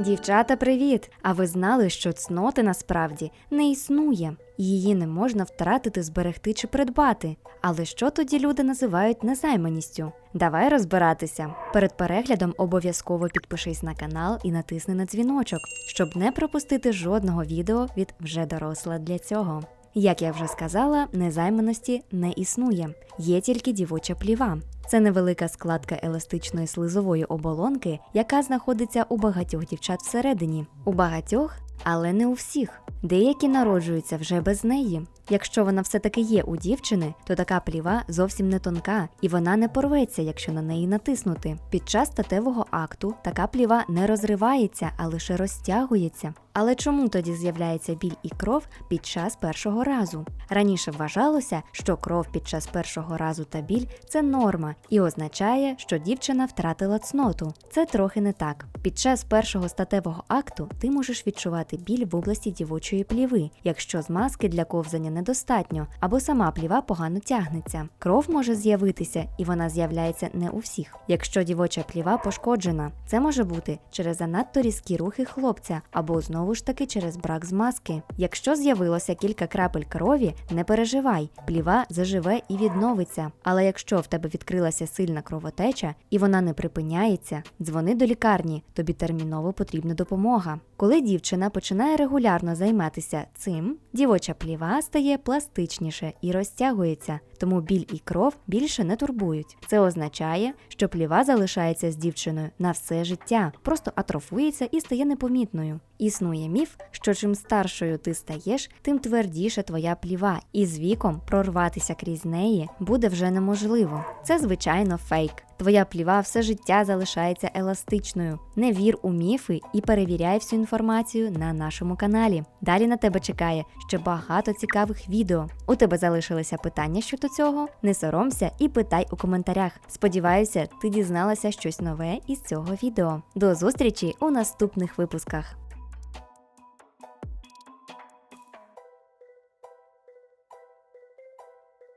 Дівчата, привіт! А ви знали, що цноти насправді не існує, її не можна втратити, зберегти чи придбати. Але що тоді люди називають незайманістю? Давай розбиратися. Перед переглядом обов'язково підпишись на канал і натисни на дзвіночок, щоб не пропустити жодного відео від вже доросла для цього. Як я вже сказала, незайманості не існує, є тільки дівоча пліва. Це невелика складка еластичної слизової оболонки, яка знаходиться у багатьох дівчат всередині. У багатьох, але не у всіх. Деякі народжуються вже без неї. Якщо вона все-таки є у дівчини, то така пліва зовсім не тонка, і вона не порветься, якщо на неї натиснути. Під час статевого акту така пліва не розривається, а лише розтягується. Але чому тоді з'являється біль і кров під час першого разу? Раніше вважалося, що кров під час першого разу та біль це норма і означає, що дівчина втратила цноту. Це трохи не так. Під час першого статевого акту ти можеш відчувати біль в області дівочої пліви, якщо змазки для ковзання недостатньо, або сама пліва погано тягнеться. Кров може з'явитися, і вона з'являється не у всіх. Якщо дівоча пліва пошкоджена, це може бути через занадто різкі рухи хлопця або знову ж таки через брак змазки. Якщо з'явилося кілька крапель крові, не переживай, пліва заживе і відновиться. Але якщо в тебе відкрилася сильна кровотеча і вона не припиняється, дзвони до лікарні, тобі терміново потрібна допомога. Коли дівчина починає регулярно займатися цим, дівоча пліва стає пластичніше і розтягується, тому біль і кров більше не турбують. Це означає, що пліва залишається з дівчиною на все життя, просто атрофується і стає непомітною. Існує міф, що чим старшою ти стаєш, тим твердіше твоя пліва, і з віком прорватися крізь неї буде вже неможливо. Це звичайно фейк. Твоя пліва все життя залишається еластичною. Не вір у міфи і перевіряй всю інформацію на нашому каналі. Далі на тебе чекає ще багато цікавих відео. У тебе залишилися питання щодо цього? Не соромся і питай у коментарях. Сподіваюся, ти дізналася щось нове із цього відео. До зустрічі у наступних випусках.